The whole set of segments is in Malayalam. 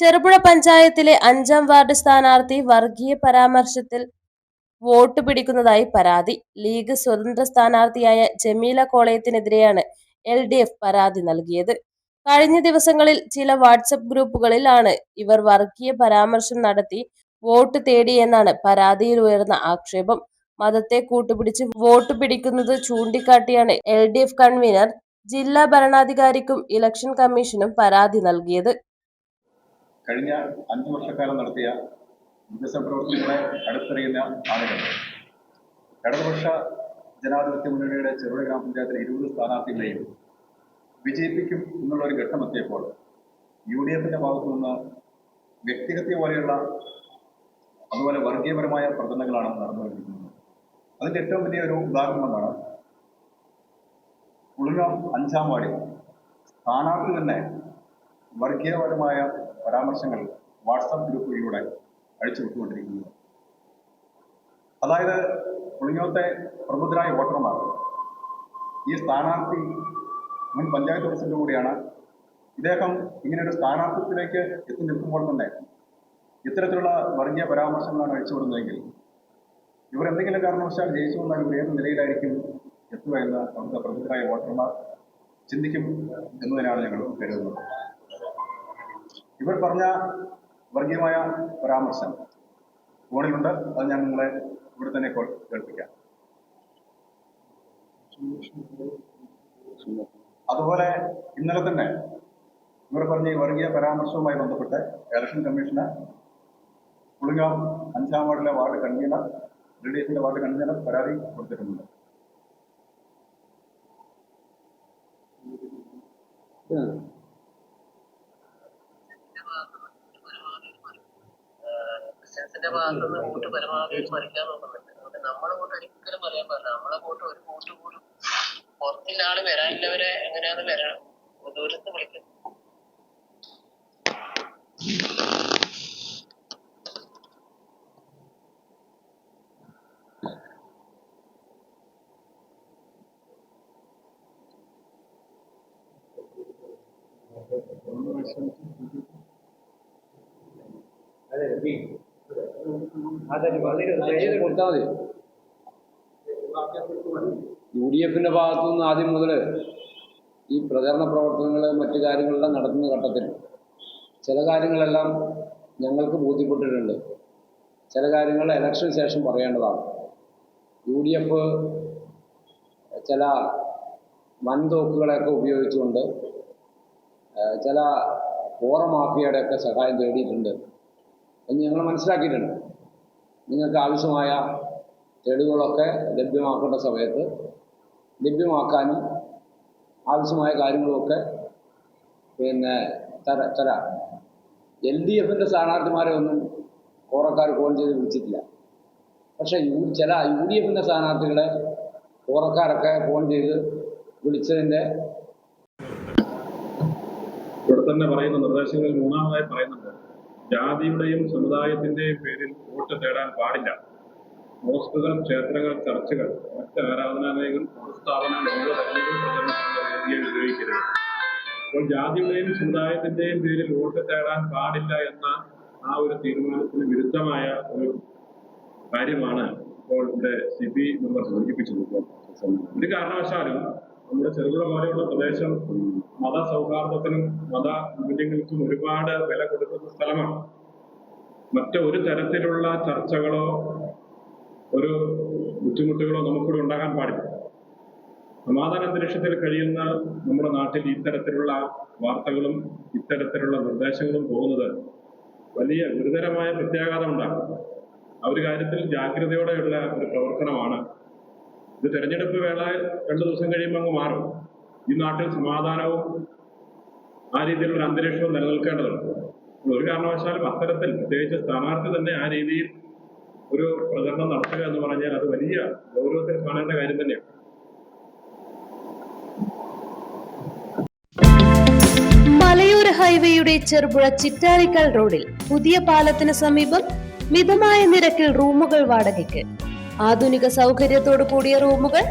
ചെറുപുഴ പഞ്ചായത്തിലെ അഞ്ചാം വാർഡ് സ്ഥാനാർത്ഥി വർഗീയ പരാമർശത്തിൽ വോട്ട് പിടിക്കുന്നതായി പരാതി. ലീഗ് സ്വതന്ത്ര സ്ഥാനാർത്ഥിയായ ജമീല കോളയത്തിനെതിരെയാണ് എൽ ഡി എഫ് പരാതി നൽകിയത്. കഴിഞ്ഞ ദിവസങ്ങളിൽ ചില വാട്സപ്പ് ഗ്രൂപ്പുകളിലാണ് ഇവർ വർഗീയ പരാമർശം നടത്തി വോട്ട് തേടിയെന്നാണ് പരാതിയിൽ ഉയർന്ന ആക്ഷേപം. മതത്തെ കൂട്ടുപിടിച്ച് വോട്ട് പിടിക്കുന്നത് ചൂണ്ടിക്കാട്ടിയാണ് എൽ ഡി എഫ് കൺവീനർ. ജില്ലാ ഭരണാധികാരിക്കും ഇലക്ഷൻ കമ്മീഷനും പരാതി നൽകിയത്. കഴിഞ്ഞ അഞ്ചു വർഷക്കാലം നടത്തിയ വികസന പ്രവർത്തനങ്ങളെ അടുത്തറിയുന്ന ആളുകൾ. ഇടതുപക്ഷ ജനാധിപത്യ മുന്നണിയുടെ ചെറുപുഴ ഗ്രാമപഞ്ചായത്തിലെ ഇരുപത് സ്ഥാനാർത്ഥികളെയും വിജയിപ്പിക്കും എന്നുള്ള ഒരു ഘട്ടം എത്തിയപ്പോൾ യു ഡി എഫിന്റെ ഭാഗത്തു നിന്ന് വ്യക്തിഹത്യ പോലെയുള്ള അതുപോലെ വർഗീയപരമായ പ്രചരണങ്ങളാണ് നടന്നുകൊണ്ടിരിക്കുന്നത്. അതിന്റെ ഏറ്റവും വലിയ ഒരു ഉദാഹരണമാണ് ഉളുങ്ങാം അഞ്ചാം വാർഡിൽ സ്ഥാനാർത്ഥി തന്നെ വർഗീയപരമായ പരാമർശങ്ങൾ വാട്സാപ്പ് ഗ്രൂപ്പുകളിലൂടെ അഴിച്ചു വിട്ടുകൊണ്ടിരിക്കുന്നത് അതായത് പുളിങ്ങോത്തെ പ്രബുദ്ധരായ വോട്ടർമാർ ഈ സ്ഥാനാർത്ഥി മുൻ പഞ്ചായത്ത് പ്രസിഡന്റ് കൂടിയാണ്. ഇദ്ദേഹം ഇങ്ങനെ ഒരു സ്ഥാനാർത്ഥിത്വത്തിലേക്ക് എത്തി നിൽക്കുമ്പോൾ തന്നെ ഇത്തരത്തിലുള്ള വർഗീയ പരാമർശങ്ങളാണ് അഴിച്ചുവിടുന്നതെങ്കിൽ ഇവർ എന്തെങ്കിലും കാരണവശാൽ ജയിച്ചു വന്നാൽ ഇവർ ഏത് നിലയിലായിരിക്കും എത്തുക എന്ന് അവിടുത്തെ പ്രബുദ്ധരായ വോട്ടർമാർ ചിന്തിക്കും എന്നതിനാണ് ഞങ്ങൾ കരുതുന്നത്. ഇവർ പറഞ്ഞ വർഗീയമായ പരാമർശം ഫോണിലുണ്ട്. അത് ഞാൻ നിങ്ങളെ ഇവിടെ തന്നെ കേൾ- കേൾപ്പിക്കാം. അതുപോലെ ഇന്നലെ തന്നെ ഇവർ പറഞ്ഞ ഈ വർഗീയ പരാമർശവുമായി ബന്ധപ്പെട്ട് ഇലക്ഷൻ കമ്മീഷന് പുളിങ്ങാം അഞ്ചാം വാർഡിലെ വാർഡ് കൺവീനർ എൽ ഡി എഫിന്റെ വാർഡ് കൺവീനർ പരാതി കൊടുത്തിട്ടുണ്ട്. ബിസിനസിന്റെ ഭാഗത്തുനിന്ന് വോട്ട് പരമാവധി മറിക്കാൻ നോക്കുന്നുണ്ട് അതുകൊണ്ട് നമ്മളെ വോട്ട് ഒരിക്കലും പറയാൻ പാടില്ല. നമ്മളെ വോട്ട് ഒരു വോട്ട് പോലും പുറത്തുനിന്ന് ആൾ വരാനുള്ളവരെ എങ്ങനെയാണ് വരണം. ദൂരത്ത് വിളിക്കും. മതി യു ഡി എഫിന്റെ ഭാഗത്തു നിന്ന് ആദ്യം മുതൽ ഈ പ്രചരണ പ്രവർത്തനങ്ങൾ മറ്റു കാര്യങ്ങളെല്ലാം നടത്തുന്ന ഘട്ടത്തിൽ ചില കാര്യങ്ങളെല്ലാം ഞങ്ങൾക്ക് ബോധ്യപ്പെട്ടിട്ടുണ്ട്. ചില കാര്യങ്ങൾ ഇലക്ഷന് ശേഷം പറയേണ്ടതാണ്. യു ഡി എഫ് ചില വൻതോക്കുകളെയൊക്കെ ഉപയോഗിച്ചുകൊണ്ട് ചില കോറ മാഫിയയുടെയൊക്കെ സഹായം തേടിയിട്ടുണ്ട്. എന്ന് ഞങ്ങൾ മനസ്സിലാക്കിയിട്ടുണ്ട്. നിങ്ങൾക്ക് ആവശ്യമായ തെളിവുകളൊക്കെ ലഭ്യമാക്കേണ്ട സമയത്ത് ലഭ്യമാക്കാനും ആവശ്യമായ കാര്യങ്ങളുമൊക്കെ പിന്നെ തര തരാം. എൽ ഡി എഫിന്റെ സ്ഥാനാർത്ഥിമാരെ ഒന്നും കോറക്കാർ ഫോൺ ചെയ്ത് വിളിച്ചിട്ടില്ല. പക്ഷേ യു ചില യു ഡി എഫിന്റെ സ്ഥാനാർത്ഥികളെ കോറക്കാരൊക്കെ ഫോൺ ചെയ്ത് വിളിച്ചതിന്റെ ഇവിടെ തന്നെ പറയുന്ന നിർദ്ദേശങ്ങളിൽ മൂന്നാമതായി പറയുന്നുണ്ട്. ജാതിയുടെയും സമുദായത്തിന്റെയും പേരിൽ വോട്ട് തേടാൻ പാടില്ല. മോസ്കുകൾ ക്ഷേത്രങ്ങൾ ചർച്ചുകൾ മറ്റ് ആരാധനാലയങ്ങൾ പ്രചരണത്തിനുള്ള ഉപയോഗിക്കരുത്. അപ്പോൾ ജാതിയുടെയും സമുദായത്തിന്റെയും പേരിൽ വോട്ട് തേടാൻ പാടില്ല എന്ന ആ ഒരു തീരുമാനത്തിന് വിരുദ്ധമായ ഒരു കാര്യമാണ് ഇപ്പോൾ ഇവിടെ സി പി മെമ്പർ സൂചിപ്പിച്ചത് ഒരു കാരണവശാലും നമ്മുടെ ചെറുപുഴ പോലെയുള്ള പ്രദേശം മത സൗഹാർദ്ദത്തിനും മത മൂല്യങ്ങൾക്കും ഒരുപാട് വില കൊടുക്കുന്ന സ്ഥലമാണ്. മറ്റൊരു തരത്തിലുള്ള ചർച്ചകളോ ഒരു ബുദ്ധിമുട്ടുകളോ നമുക്കിവിടെ ഉണ്ടാകാൻ പാടില്ല. സമാധാന അന്തരീക്ഷത്തിൽ കഴിയുന്ന നമ്മുടെ നാട്ടിൽ ഇത്തരത്തിലുള്ള വാർത്തകളും ഇത്തരത്തിലുള്ള നിർദ്ദേശങ്ങളും പോകുന്നത് വലിയ ഗുരുതരമായ പ്രത്യാഘാതം ഉണ്ടാക്കും ആ ഒരു കാര്യത്തിൽ ജാഗ്രതയോടെയുള്ള ഒരു പ്രവർത്തനമാണ് ഇത് തെരഞ്ഞെടുപ്പ് വേള രണ്ടു ദിവസം കഴിയുമ്പോൾ അങ്ങ് മാറും. ഈ നാട്ടിൽ സമാധാനവും ആ രീതിയിലുള്ള അന്തരീക്ഷവും നിലനിൽക്കേണ്ടതുണ്ട്. ഒരു കാരണവശാലും അത്തരത്തിൽ പ്രത്യേകിച്ച് സ്ഥാനാർത്ഥി തന്നെ ആ രീതിയിൽ ഒരു പ്രചരണം നടത്തുക എന്ന് പറഞ്ഞാൽ അത് വലിയ ഗൗരവത്തിൽ കാണേണ്ട കാര്യം തന്നെയാണ്. മലയോര ഹൈവേയുടെ ചെറുപുഴ ചിറ്റാരിക്കൽ റോഡിൽ പുതിയ പാലത്തിന് സമീപം മിതമായ നിരക്കിൽ റൂമുകൾ വാടകയ്ക്ക്. ആധുനിക സൗകര്യത്തോടു കൂടിയ റൂമുകൾ.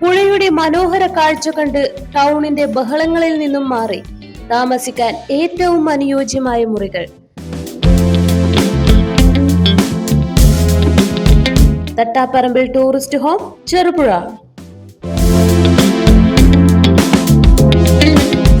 പുഴയുടെ മനോഹര കാഴ്ച കണ്ട് ടൗണിന്റെ ബഹളങ്ങളിൽ നിന്നും മാറി താമസിക്കാൻ ഏറ്റവും അനുയോജ്യമായ മുറികൾ. തട്ടാപ്പറമ്പിൽ ടൂറിസ്റ്റ് ഹോം ചെറുപുഴ.